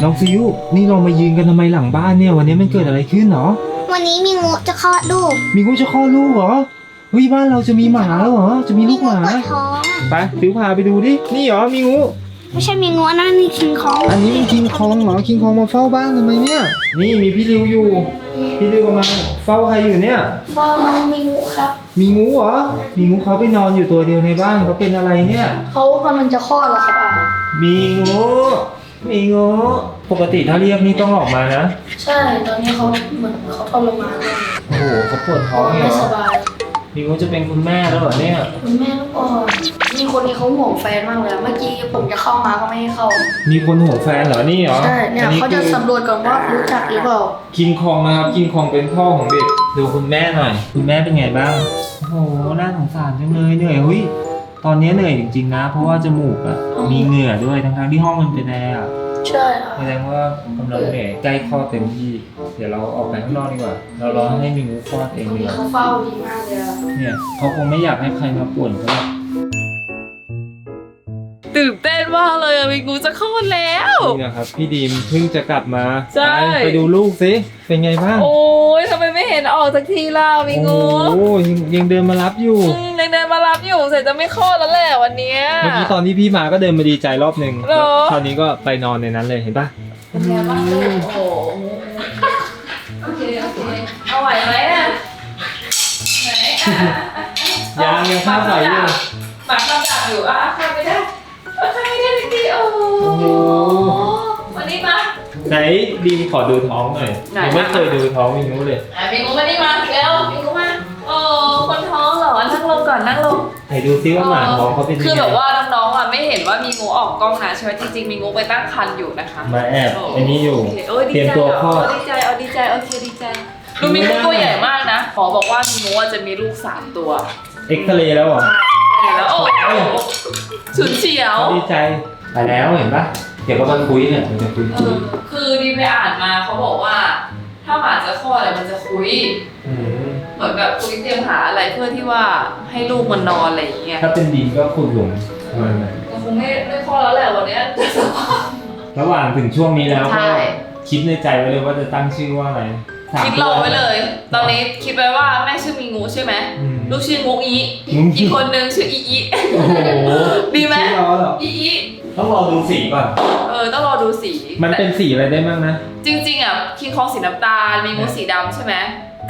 น้องฟิวนี่เรามายืนกันทำไมหลังบ้านเนี่ยวันนี้มันเกิดอะไรขึ้นเนาะวันนี้มีงูจะคลอดลูกมีงูจะคลอดลูกเหรอเฮ้ยบ้านเราจะมีหมาแล้วเหรอจะมีลูกหมาปวดท้องไปฟิวพาไปดูดินี่เหรอมีงูไม่ใช่มีงูอันนั่นมีคิงคองอันนี้เป็นคิงคองเหรอคิงคองมาเฝ้าบ้านทำไมเนี่ย นี่มีพี่ริวอยู่ พี่ริวกำลังเฝ้าใครอยู่เนี่ยฟองมีงูครับ มีงูเหรอมีงูเขาไปนอนอยู่ตัวเดียวในบ้านเขาเป็นอะไรเนี่ยเขากำลังจะคลอดแล้วครับอะมีงู มีงูปกติถ้าเรียกนี่ต้องออกมานะ ใช่ ตอนนี้เขาเหมือนเขาทรมานเลยโอ้โหเขาปวดท้องเหรไม่อสบาย มีงูจะเป็นคุณแม่แล้วเหรอเนี่ย คุณแม่ลูกอ่อนมีคนนี้เขาห่วงแฟนมากเลยอะเมื่อกี้ผมจะเข้ามาก็ไม่ให้เข้า มีคนห่วงแฟนเหรอนี่เหรอใช่ เนี่ยอัเขาจะคือสำรวจก่อนว่ารู้จักหรือเปล่า คิงคองนะครับคิงคองเป็นพ่อของเด็ก ดูคุณแม่หน่อย คุณแม่เป็นไงบ้าง โอ้โหน่าสงสารจังเลยเหนื่อยเฮ้ย ตอนนี้เหนื่อยจริงๆนะ เพราะว่าจมูกอะมีเหงื่อด้วยทั้งๆที่ห้องมันเป็นแอร์อะใช่ครับแสดงว่ากำลังเหนื่อยใกล้คลอดเต็มที่ เดี๋ยวเราออกไปข้างนอกดีกว่า เรารอให้มีงูคลอดเองคนดีนี้กว่าเขาเฝ้าดีมากเลยอะเนี่ยเขาคงไม่อยากให้ใครมาป่วนเขาหรอก ตื่นเต้นมากเลยอะมีงูจะคลอดแล้ว นี่นะครับ พี่ดีมเพิ่งจะกลับมาใช่ ไปไปดูลูกสิ เป็นไงบ้างโอ้ยทำไมไม่เห็นออกสักทีล่ะมีงูโอ้โหยังยังเดินมารับอยู่ อืมยังเดินมารับอยู่เสร็จจะไม่คลอดแล้วแหละวันเนี้ย เมื่อกี้ตอนที่พี่มาก็เดินมาดีใจรอบหนึ่งเหรอคราวนี้ก็ไปนอนในนั้นเลยเห็นปะเป็นไงบ้างลูกโอ้โหโอเคโอเคเอาไหวไหมอะไหนอะอะอะยังยังข้าวใส่อยู่ หมาข้าวดับอยู่อะข้าวไม่ได้ ข้าวไม่ได้จริงๆโอ้โหโอ้โหวันนี้มาไหนดีมขอดูท้องหน่อยไหน ยังไม่เคยดูท้องมีงูเลยอะมีงูมานี่มาเร็วมีงูมาโอ้คนท้องเหรอ นั่งลงก่อนนั่งลง ไหนดูซิว่าหมาท้องเขาเป็นยังไงคือแบบว่าน้องๆอะไม่เห็นว่ามีงูออกกล้องนะใช่ไหมจริงๆมีงูไปตั้งครรภ์อยู่นะคะมาแอบไอ้นี่อยู่โเคโอ้ยดีเตรียมใจตัวเหรอคลอดโอ้ดีใจเอาดีใจโอเคดีใจดูมีงูตัวใหญ่มากนะขอบอกว่ามีงูอะจะมีลูกสามตัว เอ็กซเรย์แล้วเหรอ ใช่ แล้วโอ้โหฉุนเฉียวเขาดีใจไปแล้วเห็นปะเดี๋ยวก็มาคุยเนี่ยมันจะคุยเอคุยอคือดีไปอ่านมาเขาบอกว่า ถ้าหมาจะคลอดอะไรมันจะคุย มเหมือนแบบคุยเตรียมหาอะไรเพื่อที่ว่าให้ลูกมันนอนอะไรอย่างเงี้ยถ้าเป็นดีมก็ขุดหลุมมันน่ะก็คงไม่ไม่คลอดแล้วแหละวันเนี้ย ระหว่างถึงช่วงนี้แล้วใช่ก็คิดในใจไว้เลยว่าจะตั้งชื่อว่าอะไรสาม คิดรอไว้เลย ตอนนี้คิดไว้ว่าแม่ชื่อมีงูใช่ไหมอืม ลูกชื่องูอีงูอีอีกคนนึงชื่ออีอีโอ้โหดีไหมชื่อเราเหรออีอีต้องรอดูสีก่อน เออต้องรอดูสีมันเป็นสีอะไรได้บ้างนะ จริงๆอะคิงคองสีน้ำตาลมีงูสีดำใช่ไหม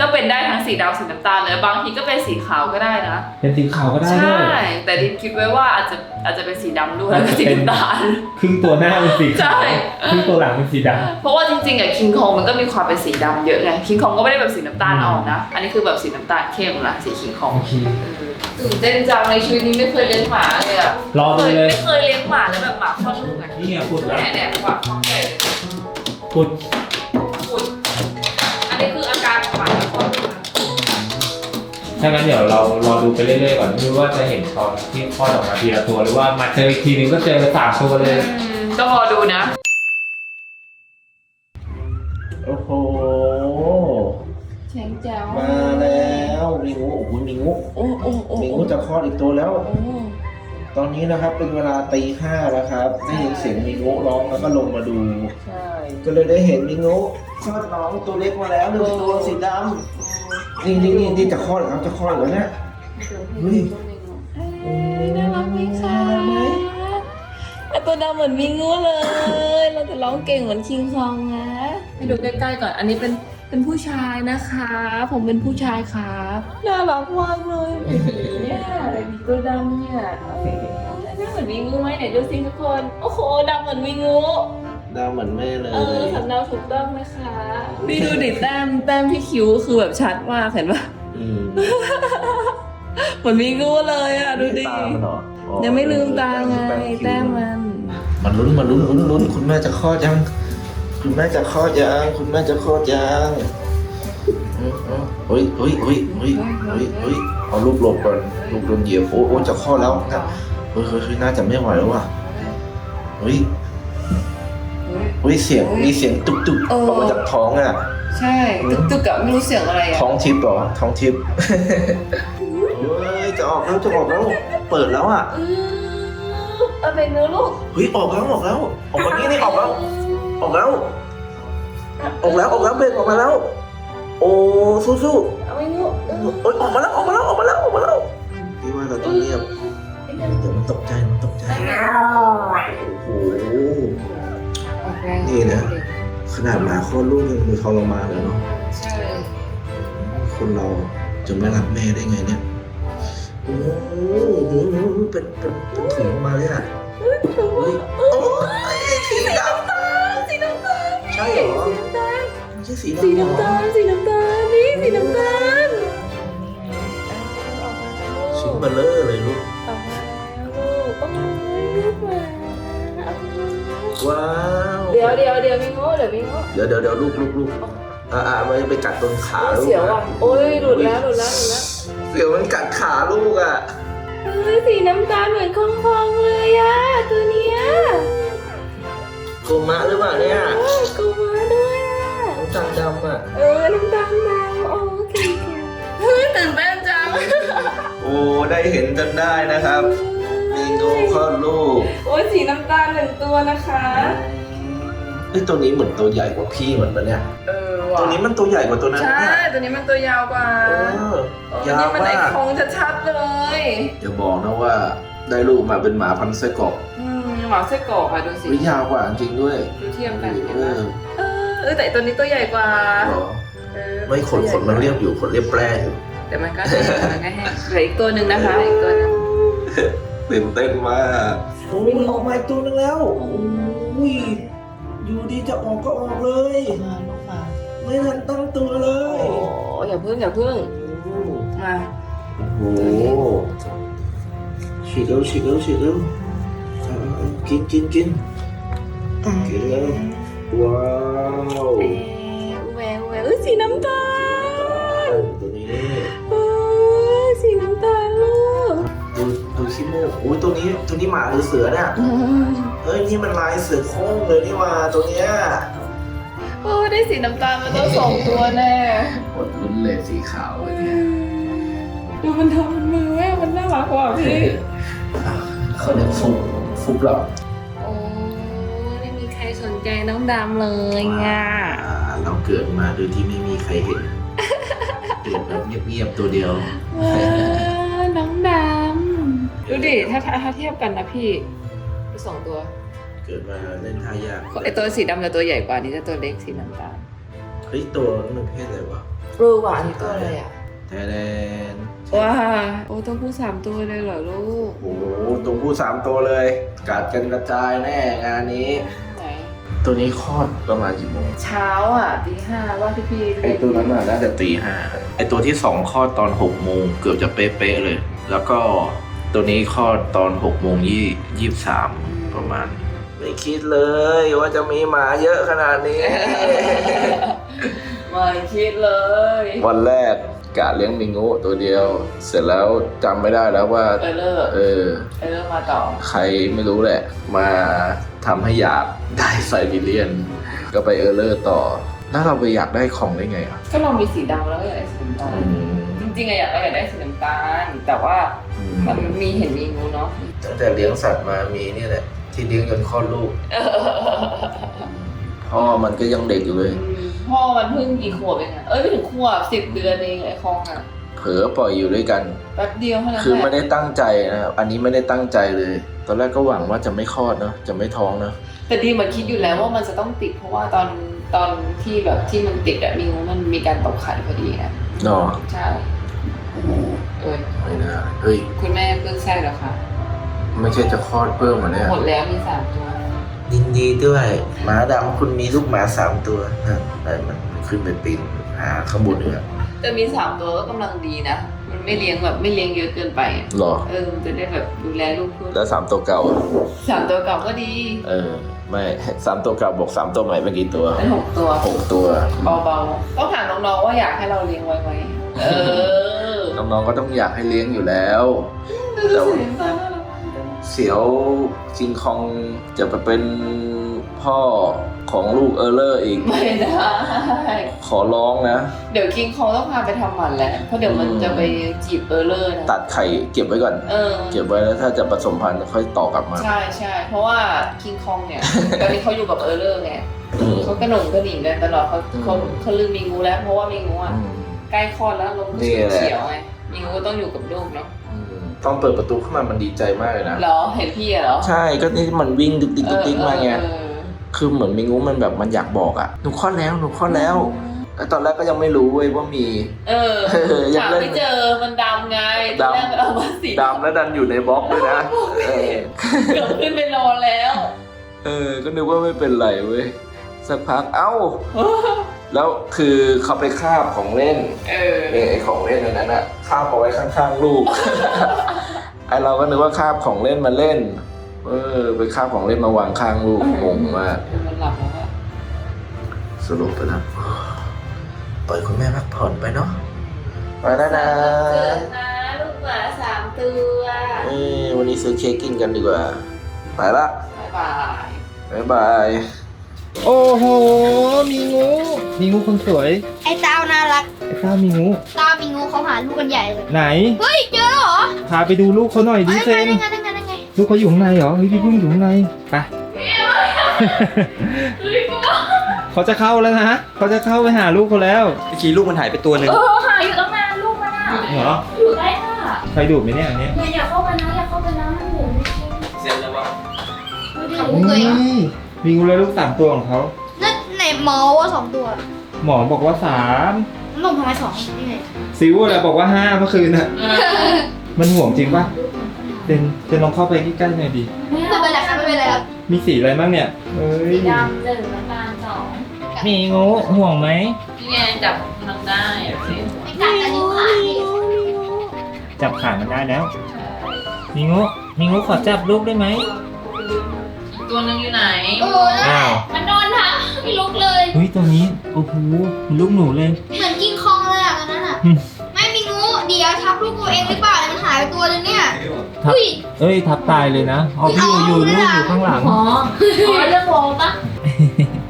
ก็เป็นได้ทั้งสีดำสีน้ำตาลเลยบางทีก็เป็นสีขาวก็ได้นะเป็นสีขาวก็ได้ใช่ด้วยแต่ดิมคิดไว้ว่าอาจจะอาจจะเป็นสีดำด้วยอาจแล้วจะก็สีเป็นน้ำตาล ครึ่งตัวหน้าเป็นสีใช่ ขาวครึ่งตัวหลังเป็นสีดเพราะว่าจริงๆอะคิงคองมันก็มีความเป็นสีดำเยอะไงคิงคองก็ไม่ได้แบบสีน้ำตาลอ่อนนะ อันนี้คือแบบสีน้ำตาลเข้มนะสีคิงคองำโอเค ตื่นเต้นจังในชีวิตนี้ไม่เคยเลี้ยงหมาเลยอะรอดูเลย ไม่เคยเลี้ยงหมาแล้วแบบหมาคลอดลูกอะนี่ไงขุดแล้วเนี่ยเนี่ยหมาคลอดใหญ่เลยขุด ถ้างั้นเดี๋ยวเรารอดูไปเรื่อยๆก่อนไม่รู้ว่าจะเห็นตอนที่คลอดออกมาทีละตัวหรือว่ามาเจออีกทีนึงก็เจอสามตัวเลย อืมต้องรอดูนะ โอ้โห แข็งแจ๋วมาแล้วมีงูโอ้โหมีงูโอ้โอ้โอ้มีงูจะคลอดอีกตัวแล้วโอ้ตอนนี้นะครับเป็นเวลาตีห้าแล้วครับ ได้ยินเสียงมีงูร้องแล้วก็ลงมาดู ใช่ก็เลยได้เห็นมีงูคลอดน้องตัวเล็กมาแล้วหนึ่งตัวสีดำ นี่นี่นี่นี่จะคลอดแล้วจะคลอดแล้วเนี่ยเฮ้ยเอ้ยน่ารักไหมคะไอตัวดำเหมือนมีงูเลย เราจะร้องเก่งเหมือนคิงคองนะให้ดูใกล้ๆก่อน อันนี้เป็นเป็นผู้ชายนะคะ ผมเป็นผู้ชายครับน่ารักมากเลยเนี่ยอะไรดีตัวดำเนี่ยเออน่าเหมือนมีงูไหมไหนดูสิทุกคน โอ้โหดำเหมือนมีงู ดำเหมือนแม่เลย เออสำเนาถูกต้องนะคะ นี่ดูดิแต้มแต้มที่คิ้วคือแบบชัดมากเห็นปะอืมเหมือนมีงูเลยอะดูดิตามันเหรออ๋อยังไม่ลืมตาไงแป้งคิ้วแต้มมันมันลุ้นมันลุ้นลุ้นลุ้นคุณแม่จะคลอดยัง คุณแม่จะคลอดยังคุณแม่จะคลอดยังอืมอืมเฮ้ยเฮ้ยเฮ้ยเฮ้ยเฮ้ยเฮ้ยเอาลูกหลบก่อนลูกโดนเหยียบโอ้โอ้จะคลอดแล้วนะเฮ้ยเฮ้ยเฮ้ยน่าจะไม่ไหวแล้วว่ะเฮ้ย เฮ้ยเสียงมีเสียงตุกตุกออกมาจากท้องอะ ใช่ตึกตึกอะไม่รู้เสียงอะไรอะท้องทิพย์เหรอท้องทิพย์เฮ้ยจะออกแล้วจะออกแล้วเปิดแล้วอะอือเอาเป็นเนื้อลูกเฮ้ยออกแล้วออกแล้ว ออกมานี่นี่ออกแล้ว ออกแล้ว ออกแล้วออกแล้วเบ่งออกมาแล้ว โอ้สู้เอาไม่งูเออๆโอ้ยออกมาแล้วออกมาแล้วออกมาแล้วออกมาแล้วพี่ว่าเราต้องเงียบเดี๋ยวมันตกใจมันตกใจโอ้โหออกแล้ว นี่นะ ขนาดหมาคลอดลูกยังมีทรมานเลยเนาะใช่คนเราจะไม่รักแม่ได้ไงเนี่ยโอ้โหเป็นเป็นเป็นถุงออกมาเลยอะเฮ้ยโอ้ยสีดำสีน้ำตาลใช่เหรอสีน้ำตาลไม่ใช่สีดำสีเหรอน้ำตาลสีน้ำตาลนี่สีน้ำตาลชิ้นเบลเลอร์เลยลูกออกมาแล้วลูกโอ้ยลูกหมาเอามาว้าวเดี๋ยวเดี๋ยวเดี๋ยวมีโง่เดี๋ยวมีโง่เดี๋ยวเดี๋ยวเดี๋ยวลูกลูกลูกอ่าอ่าไปไปกัดตรงขาลูกเสียวนะอะโอ้ยหลุดแล้วหลุดแล้วหลุดแล้วเสียวมันกัดขาลูกอะเฮ้ยสีน้ำตาลเหมือนคองคองเลยอะตัวเนี้ยโกมะหรือเปล่าเนี่ยเออกูมาด้วยอะน้ำตาลดำอะเออน้ำตาลดำโอ้เก่งๆเฮ้ยตื่นเต้นจังโอ้ได้เห็นจนได้นะครับมีโงคลอดลูกโอ้ยสีน้ำตาลหนึ่งตัวนะคะ เอ้ยตัวนี้เหมือนตัวใหญ่กว่าพี่เหมือนปะเนี่ย เออว่ะตัวนี้มันตัวใหญ่กว่าตัวนั้นใช่นะตัวนี้มันตัวยาวกว่าเออเออยาวนี่มันไอมากคองชัดๆเลยอย่าบอกนะว่าได้ลูกมาเป็นหมาพันธุ์ไส้กรอกอืมหมาไส้กรอกอะดูสิวิยาวกว่าจริงด้วยดูเทียมกันเห็นเอไหมอเออเออแต่ตัวนี้ตัวใหญ่กว่าเหรอเออไม่ขนขนมันเรียบอยู่ขนเรียบแปร่อยู่แต่มันก็แห้งมันก็แห้งเหลืออีกตัวหนึ่งนะคะอีกตัวหนึงตื่นเต้นมากโอ้ยออกมาอีกตัวนึงแล้วโอ้ย อยู่ดีจะออกก็ออกเลย มาลูกมาไม่ทันตั้งตัวเลโอ้ยอย่าพึ่งอย่าพึ่งมาโอ้โหฉีดเร็วฉีดเร็วฉีดเร็วเอาเอากินกินกินกินเร็วว้าวเอ๊ะแหววแหววเอ้ยสีน้ำตาลตัวนี้ ขี้มูกโอ้ยตัวนี้ตัวนี้หมาหรือเสือเนี่ยเฮ้ยนี่มันลายเสือโคร่งเลยนี่หว่าตัวเนี้ยโอ้ได้สีน้ำตาลมาต้องสองตัวแน่หมดลุ้นเลยสีขาวเลยเนี่ยดูมันทำมันมือแม่มันน่ารักกว่าพี่เขาเรียกฟุกฟุกหรอโอ้ไม่มีใครสนใจน้องดำเลยอะอ่าเราเกิดมาโดยที่ไม่มีใครเห็นเกิดแบบเงียบๆตัวเดียว ถ้าถ้าถ้าเทียบกันนะพี่สองตัวเกิดมาเล่นท่ายากไอตัวสีดำจะตัวใหญ่กว่านี่จะตัวเล็กสีน้ำตาลเฮ้ยตัวนั้นมันเพศอะไรวะรู้ว่าอันนี้ตัวอะไรอะแทแดนว้าโอ้ต้องพูดสามตัวเลยเหรอลูกโอ้โหตัวผู้สามตัวเลยกัดกันกระจายแน่งานนี้ไหนตัวนี้คลอดประมาณกี่โมงเช้าอะตีห้าว่าพี่พี่ไอตัวนั้นน่ะน่าจะตีห้าไอตัวที่สองคลอดตอนหกโมงเกือบจะเป๊ะๆเลย แล้วก็ ตัวนี้คลอดตอนหกโมงยี่ยี่สามประมาณ ไม่คิดเลยว่าจะมีหมาเยอะขนาดนี้ ไม่คิดเลยวันแรกกะเลี้ยงมิงูตัวเดียว เสร็จแล้วจำไม่ได้แล้วว่า เออเลิกเออ เออเลิกมาต่อ ใครไม่รู้แหละ มาทำให้อยากได้ไซบีเรียน ก็ไปเออร์เลอร์ต่อแล้วเราไปอยากได้ของได้ไงอะก็ลองมีสีดำแล้วก็อยากได้สีน้ำตาลจ ริงๆอะอยากได้อยากได้สีน้ำตาล แต่ว่ามันมีเห็นมีงูเนาะตั้งแต่เลี้ยงสัตว์มามีนี่แหละที่เลี้ยงจนคลอดลูกพ่อมันก็ยังเด็กอยู่เลย พ่อมันเพิ่งกี่ขวบเองอะเอ้ยไม่ถึงขวบสิบเดือนเองไอ้คองอะเผลอปล่อยอยู่ด้วยกันแป๊บเดียวเท่านั้นคือไม่แหละได้ตั้งใจนะครับอันนี้ไม่ได้ตั้งใจเลย ตอนแรกก็หวังว่าจะไม่คลอดเนอะจะไม่ท้องเนอะแต่ดีเหมือนคิดอยู่แล้วว่ามันจะต้องติดเพราะว่าตอนตอนที่แบบที่มันติดอะมีงูมันมีการตกไข่พอดีอะเนาะใช่ เอ้ยไม่น่าเฮ้ย คุณแม่เพิ่งแทรกแล้วค่ะไม่ใช่จะคลอดเพิ่มเหรอเนี่ย หมดแล้วมีสามตัว ยินดีด้วยหมาดำคุณมีลูกหมาสามตัวนะไปมันขึ้นไปปีนหาข้างบนเนี่ยแต่มีสามตัวก็กำลังดีนะ มันไม่เลี้ยงแบบไม่เลี้ยงเยอะเกินไปอะหรอ เออ มันจะได้แบบดูแลลูกขึ้นแล้วสามตัวเก่าอะสามตัวเก่าก็ดีเออ ไม่ สามตัวเก่าบอกสามตัวใหม่เมื่อกี่ตัวเป็นหกตัว หกตัว เบาๆต้องถามน้องๆว่าอยากให้เราเลี้ยงไว้ไหมเออ น้องๆก็ต้องอยากให้เลี้ยงอยู่แล้วดูสิตาน่ารักมากเลยเสียวคิงคองจะไปเป็นพ่อของลูกเออร์เลอร์อีก ไม่ได้ ขอร้องนะ เดี๋ยวคิงคองต้องพาไปทำหมันแล้วเพราะเดี๋ยวมันอืมจะไปจีบเออร์เลอร์นะตัดไข่เก็บไว้ก่อน เออ เก็บไว้แล้วถ้าจะผสมพันธุ์ค่อยต่อกลับมา ใช่ใช่เพราะว่าคิงคองเนี่ย ตอนนี้เขาอยู่กับเออร์เลอร์ไงเออเขากระหน่งกระดิ่งกันตลอดเขาเขาเขาลืมมีงูแล้ว เพราะว่ามีงูอะ อืม ใกล้คลอดแล้วลมก็นี่แหละ เฉียวไงมีงูก็ต้องอยู่กับลูกเนาะอืมต้องเปิดประตูเข้ามามันดีใจมากเลยนะ เหรอเห็นพี่อะเหรอใช่ก็นี่มันวิ่งดึกดิกดึกดิกมาไง เออคือเหมือนมีงูมันแบบมันอยากบอกอะหนูคลอดแล้วหนูคลอดแล้วแต่ตอนแรกก็ยังไม่รู้เว้ยว่ามี เออเอออยากหาเล่นไม่เจอมันดำไงดำตอนแรกมันเอามาสีดำแล้วดันอยู่ในบล็อกด้วยนะ เออ เกือบขึ้นไปนอนแล้ว เออ ก็นึกว่าไม่เป็นไรเว้ย สักพักเอ้า แล้วคือเขาไปคาบของเล่นเออนี่ไอ้ของเล่นอันนั้นอะคาบเอาไว้ข้างๆลูก ไอเราก็นึกว่าคาบของเล่นมาเล่น เออ ไปคาบของเล่นมาวางข้างลูกงงมากมันหลับแล้วอะสรุปไปแล้วปล่อยคุณแม่พักผ่อนไปเนาะไปแล้วนะเกิดนะลูกหมาสามตัวเอ้ยวันนี้ซื้อเค้กกินกันดีกว่า ไปละ บ๊ายบาย บ๊ายบาย โอ้โห มีงู มีงูคนสวย ไอ้เต้าน่ารักไอ้ต้ามีงู เต้ามีงูเขาหาลูกกันใหญ่เลย ไหน เฮ้ย เจอแล้วเหรอพาไปดูลูกเขาหน่อยดิไอ้เซไงนได้ไงได้ไงได้ไงลูกเขาอยู่ข้างในเหรอ เฮ้ยพี่พึ่งอยู่ข้างในไป เขาจะเข้าแล้วนะ เขาจะเข้าไปหาลูกเขาแล้วเมื่อกี้ลูกมันหายไปตัวหนึ่งเออหาอยู่ตั้งนานลูกมันอะเหรออยู่ใกล้ค่ะใครดูดไหมเนี่ยอันเนี้ยอย่าอย่าเข้าไปนะอย่าเข้าไปนะมันหมุนเสร็จแล้ววะไม่ได้ลูกเลยเหรอ มีงูเลยลูกสามตัวของเขาแล้วไหนหมอว่าสองตัวหมอบอกว่าสามนมทำไมสองนี่ไงซิวอะไรบอกว่าห้าเมื่อคืนน่ะ มันห่วงจริงปะเดนเดนลองเข้าไปใกล้ๆหน่อยดิ ไม่เป็นไรครับไม่เป็นไรครับมีสีอะไรบ้างเนี่ยเอ้ยดำหนึ่งน้ำตาลสองมีงูห่วงไหมนี่ไงจับน้องได้โอเคไม่กัดกันนิ้วขาดิจับขามันได้แล้ว มีงูมีงูขอจับลูกได้ไหม ตัวหนึงอยู่ไหน เออนั่นแหอ้าละวมันนอนทับไม่ลุกเลย เฮ้ยตัวนี้โอ้โหเหมือนลูกหนูเลย เหมือนกินคองเลยอะตอนนั้นอะ อืม ไม่มีงูเดี๋ยวทับลูกตัวเองหรือเปล่ามันหายไปตัวนึงเนี่ย ทับอุ้ย เอ้ยทับตายเลยนะอ๋อพี่อยู่อยู่ลูกอยู่ข้างหลัง อ๋ออ๋อเรื่องโมปะ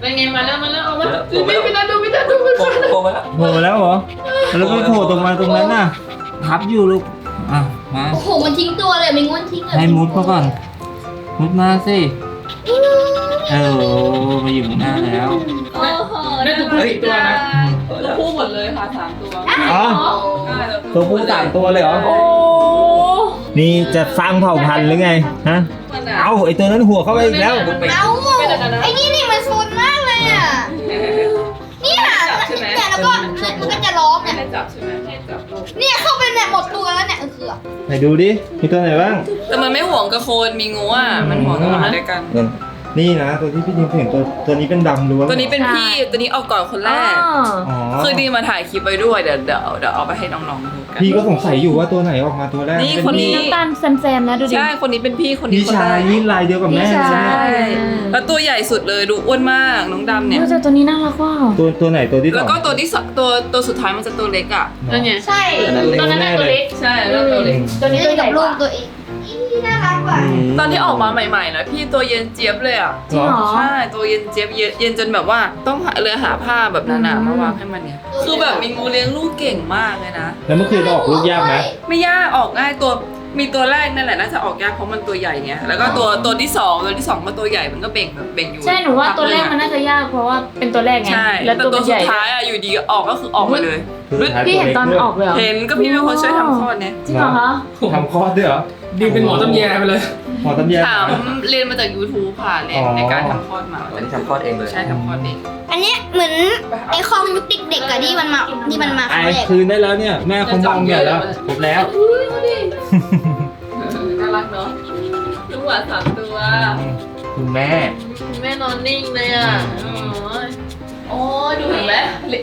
เป็นไงมาแล้วมาแล้วเอามาดูไม่ไปนะดูไม่ได้ดูไม่ได้โผล่แล้วเหรอ แล้วไม่โผล่ตรงมาตรงนั้นน่ะ ทับอยู่ลูก อะ มา โอ้โห มันทิ้งตัวเลย ไม่งวนทิ้งเลยให้มุดมาก่อน มุดมาสิ เออมาอยู่ข้างหน้าแล้ว โอ้โหได้ตัวผู้ตัวนะตัวผู้หมดเลยค่ะสามตัวอ๋อ ตัวผู้สามตัวเลยเหรอ โอ้นี่จะสร้างเผ่าพันธุ์หรือไง ฮะมันเอ้าไอตัวนั้นหัวเข้าไปอีกแล้ว เอ้าไอ้นี่นี่มันโซนมากเลยอะเนี่ยจับใช่ไหมเนี่ยแล้วก็มันก็จะร้องเนี่ยให้จับใช่ไหมให้จับลูกเนี่ยเข้าไปเนี่ยหมดตัวแล้วเนี่ยเออคือไหนดูดิ มีตัวไหนบ้าง แต่มันไม่ห่วงกับโคนมีงูอะ มันห่วงกับหมาด้วยกัน นี่นะตัวที่พี่ดิมเห็นตัวตัวนี้เป็นดำล้วนตัวนี้เป็นพี่ ตัวนี้ออกก่อนคนแรก อ๋อคือดีมาถ่ายคลิปไว้ด้วยเดี๋ยวเดี๋ยวเดี๋ยวเอาไปให้น้องๆดูกัน พี่ก็สงสัยอยู่ว่าตัวไหนออกมาตัวแรกนี่เป็คนนี้พี่น้ำตาลแซมๆนะดูดิ ใช่ คนนี้เป็นพี่ คนนี้พี่คนชาแรยกนี่ลายเดียวกับแม่พี่เลยชายนะใช่ แล้วตัวใหญ่สุดเลยดูอ้วนมากน้องดำเนี่ยดูแต่ตัวนี้น่ารักว่ะตัวตัวไหนตัวที่สแล้วองก็ตัวที่สองตัวตัวสุดท้ายมันจะตัวเล็กอะ นั่นไง ใช่อันนั้นเล็กตอนนั้นแน่น่ะตัวเลยเล็ก ใช่แล้วตัวเล็ก ตัวนี้ตัวใหญ่กับกลูว่ากตัวเอง อีน่ารักว่ะมตอนที่ออกมาใหม่ๆนะพี่ตัวเย็นเจี๊ยบเลยอะจริงเหรอ ใช่ตัวเย็นเจี๊ยบเย็นเย็นจนแบบว่าต้องหาเลยหาผ้าแบบหนาๆมาวางให้มันเนี่ย คือแบบมีงูเลี้ยงลูกเก่งมากเลยนะ แล้วเมื่อคืนออกลูกยากไหมไม่ยากออกง่ายตัวมีตัวแรกนั่นแหละน่าจะออกยากเพราะมันตัวใหญ่ไงแล้วก็ตัวตัวที่สองตัวที่สองก็ตัวใหญ่มันก็เบ่งแบบเบ่งอยู่ใช่หนูว่าตัวแรกมันน่าจะยากเพราะว่าเป็นตัวแรกไงใช่แล้วแต่ตัวตัมัวนใหสุญ่ดท้ายอะอยู่ดีออกก็คือออกมาเลยคือสุดท้ายพี่เห็นตอนตัวล็กออกเลยเหรอเห็นก็พี่เป็นคนช่วยทำคลอดเนี่ยจริงเหรอคะด้วยทำคลอดด้วยเหรอ ดิวเป็นหมอตำแยไปเลย หมอตำแย ถามเรียนมาจาก YouTube ค่ะเรียนอ๋อในการทำคลอดมาอันนี้ทำคลอดเองเลย ใช่ทำคลอดเอง อันเนี้ยเหมือนไอ้คองยุคเด็กๆอะที่มันมาที่มันมาคไอ้รั้งแรกคืนได้แล้วเนี่ย แม่เขามองเนี่ยแล้วครบแล้วน่ารักเนาะลูกหวานสามตัว คุณแม่แม่นอนนิ่งเลยอะโอ้ย ดูเห็นไหม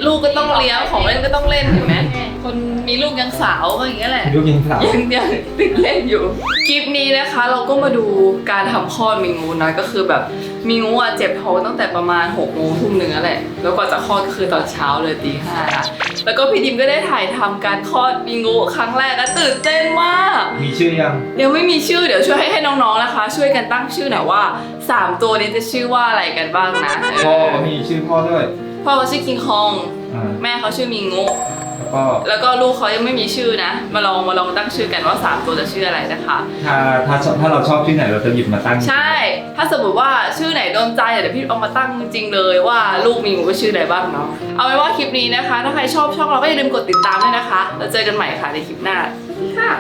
ลูกก็ต้องเลี้ยงของเล่นก็ต้องเล่นเห็นไหมคนมีลูกยังสาวก็อย่างเงี้ยแหละลูกยิงสาวยังยังติดเล่นอยู่คลิปนี้นะคะ เราก็มาดูการทำคลอดมีงูนะก็คือแบบ มีงูอะเจ็บท้องตั้งแต่ประมาณ6กโมงทุ่มหนึ่งนั่นแหละ แล้วกว่าจะคลอดก็คือตอนเช้าเลยตีห้านะแล้วก็พี่ดิมก็ได้ถ่ายทำการคลอดมีงูครั้งแรกแล้วตื่นเต้นมาก มีชื่อยังยังไม่มีชื่อเดี๋ยวช่วยให้ให้น้องๆนะคะ ช่วยกันตั้งชื่อหน่อยว่า 3 ตัวนี้จะชื่อว่าอะไรกันบ้างนะพ่อเออมีชื่อพ่อด้วย พ่อเขาชื่อคิงคอง อ่า แม่เขาชื่อมีงูแล้ว ก็แล้วก็ลูกเขายังไม่มีชื่อนะ มาลองมาลองตั้งชื่อกันว่าสามตัวจะชื่ออะไรนะคะ ถ้าถ้าถ้าเราชอบที่ไหนเราจะหยิบมาตั้ง ใช่ ถ้าสมมติว่าชื่อไหนโดนใจเดี๋ยวพี่เอามาตั้งจริงๆเลยว่าลูกมีหมูว่าชื่ออะไรบ้างเนาะ เอาไว้ว่าคลิปนี้นะคะ ถ้าใครชอบช่องเราก็อย่าลืมกดติดตามด้วยนะคะ แล้วเจอกันใหม่ค่ะในคลิปหน้าค่ะ